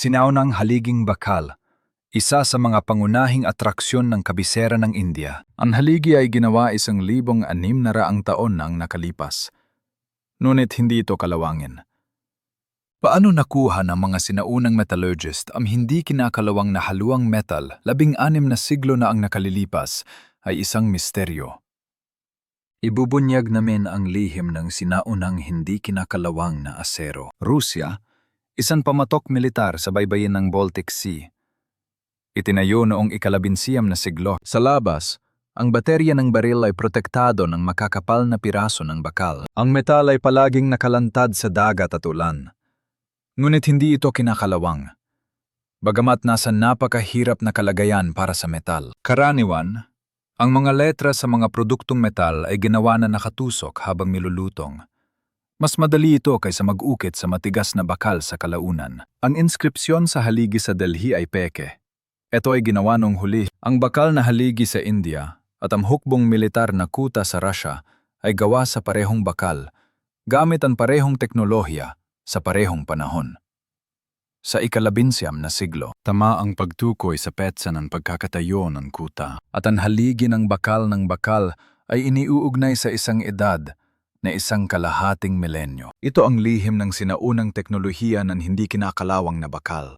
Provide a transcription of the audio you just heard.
Sinaunang haliging bakal, isa sa mga pangunahing atraksyon ng kabisera ng India. Ang haligi ay ginawa isang libong anim na raang taon na ang nakalipas. Ngunit hindi ito kalawangin. Paano nakuha ng mga sinaunang metallurgist ang hindi kinakalawang na haluang metal labing anim na siglo na ang nakalilipas ay isang misteryo. Ibubunyag namin ang lihim ng sinaunang hindi kinakalawang na asero. Rusya, isang pamatok militar sa baybayin ng Baltic Sea. Itinayo noong ikalabinsiyam na siglo. Sa labas, ang baterya ng baril ay protektado ng makakapal na piraso ng bakal. Ang metal ay palaging nakalantad sa dagat at ulan. Ngunit hindi ito kinakalawang. Bagamat nasa napakahirap na kalagayan para sa metal. Karaniwan, ang mga letra sa mga produktong metal ay ginawa na nakatusok habang nilulutong. Mas madali ito kaysa mag-ukit sa matigas na bakal sa kalaunan. Ang inskripsyon sa haligi sa Delhi ay peke. Ito ay ginawa nung huli. Ang bakal na haligi sa India at ang hukbong militar na kuta sa Russia ay gawa sa parehong bakal, gamit ang parehong teknolohiya sa parehong panahon. Sa ikalabinsyam na siglo, tama ang pagtukoy sa petsa ng pagkakatayo ng kuta at ang haligi ng bakal ng bakal ay iniuugnay sa isang edad na isang kalahating milenyo. Ito ang lihim ng sinaunang teknolohiya ng hindi kinakalawang na bakal.